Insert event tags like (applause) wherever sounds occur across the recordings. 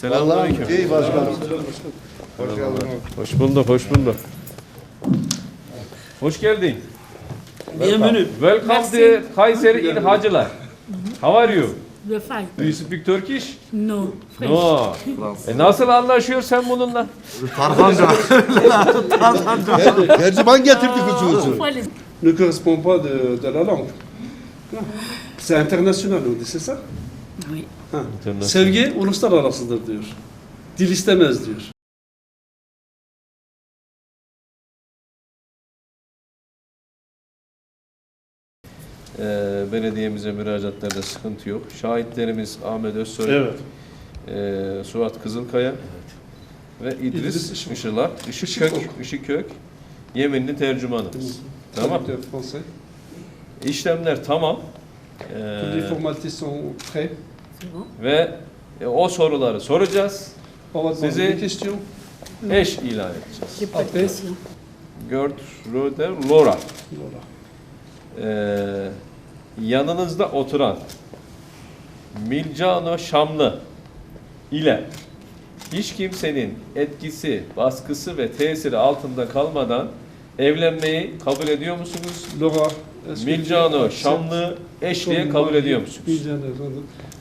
Selamünaleyküm. İyi başkanım. Hoş geldin. Hoş bulduk, hoş bulduk. Hoş geldin. Bienvenue. Welcome Merci. to Kayseri in Hacılar. How are you? The fight. Do you speak Turkish? No. French. No. E nasıl anlaşıyor sen bununla? Tarhanca. Tercüman getirdi kızımızı. Pourquoi les- ne correspond pas de, de la langue. C'est international c'est ça? Oui. Ha. Sevgi uluslararasıdır diyor. Dil istemez diyor. Ee, belediyemize müracaatlarda sıkıntı yok. Şahitlerimiz Ahmet Özsoy, Evet. e, Suat Kızılkaya ve İdris, İdris Işık. Işılak, Işıkkök, Işıkkök, Yeminli tercümanımız. Tamam. Traducteur français. İşlemler tamam. Toutes les Ee, formalités sont prêtes. Ve e, o soruları soracağız. Sizi-. Eş ilan edeceğiz. Question. Gertrude Laura. Ee, yanınızda oturan Milcano Şamlı ile hiç kimsenin etkisi, baskısı ve tesiri altında kalmadan evlenmeyi kabul ediyor musunuz? Milcano acceptes Şamlı eşliğe kabul ediyor musunuz? Milcano,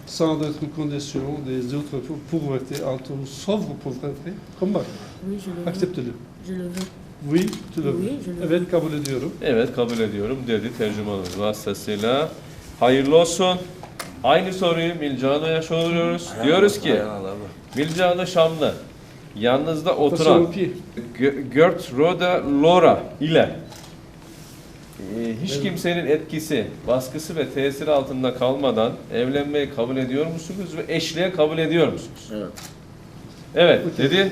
sans une condition des autres pour- pauvretés, alto, sauvre pauvreté, comme mari. Oui, je le veux. Accepte-le. Je le veux. Oui, tu le Oui, veux. je le veux. Evet, kabul ediyorum. Evet kabul ediyorum dedi tercümanımız vasıtasıyla. Hayırlı olsun. Aynı soruyu Milcano'ya soruyoruz. Diyoruz ki Milcano Şamlı yanınızda oturan Gertrude Laura ile e, hiç kimsenin etkisi, baskısı ve tesiri altında kalmadan evlenmeyi kabul ediyor musunuz ve eşliğe kabul ediyor musunuz? Evet. Evet dedi.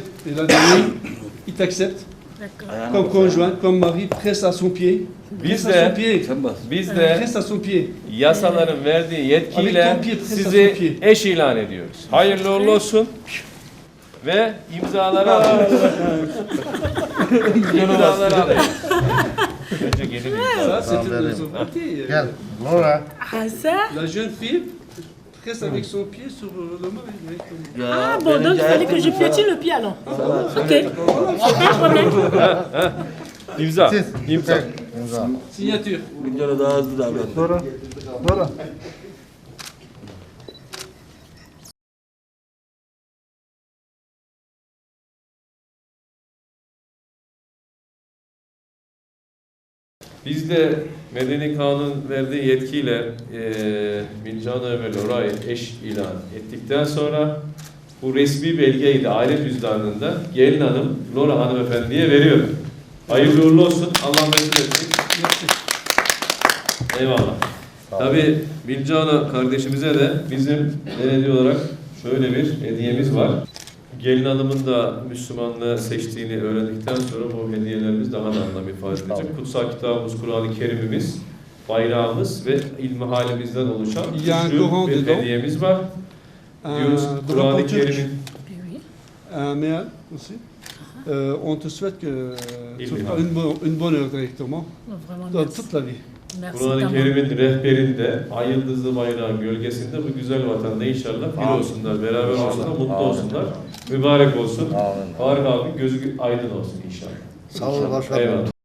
Il t'accepte D'accord. comme conjoint, comme mari, presse à son pied. Biz de biz de Presse à son pied. yasaların verdiği yetkiyle sizi eş ilan ediyoruz. Hayırlı uğurlu olsun. Ve imzaları alıyoruz. imzaları alıyoruz. Önce gelin imzaları. Ça, c'est une souveraineté. Gel. Laura. Ah, ça La jeune fille presse avec son pied sur euh, le mari. Ah, bon, donc il fallait que je piétine le pied alors. Ok. Pas de problème. (laughs) İmza. Siz. İmza. İmza. Signature. Milyona daha hızlı davran. Laura. Laura. Biz de Medeni Kanun verdiği yetkiyle eee Milcano ve Lora'yı eş ilan ettikten sonra bu resmi belgeyi de aile cüzdanında gelin hanım Lora hanımefendiye veriyor. Hayırlı uğurlu olsun. Allah mesut etsin. Eyvallah. Tabii Milcano kardeşimize de bizim belediye olarak şöyle bir hediyemiz var. Gelin hanımın da Müslümanlığı seçtiğini öğrendikten sonra bu hediyelerimiz daha da anlam ifade edecek. Kutsal kitabımız, Kur'an-ı Kerim'imiz, bayrağımız ve ilmi halimizden oluşan Ya, üçlü Kur'an bir hediyemiz var. Diyoruz Un Kur'an-ı Kerim'in un mail aussi. Euh, on te souhaite que euh, une, bonne- une bonne heure directement dans toute la vie. Kur'an-ı Tamam. Kerim'in rehberinde, ay yıldızlı bayrağın gölgesinde bu güzel vatanda inşallah bir olsunlar, beraber olsunlar, mutlu Amin. olsunlar. Mübarek olsun. Amin. Faruk abi gözü aydın olsun inşallah. Sağ olun başkanım. Eyvallah.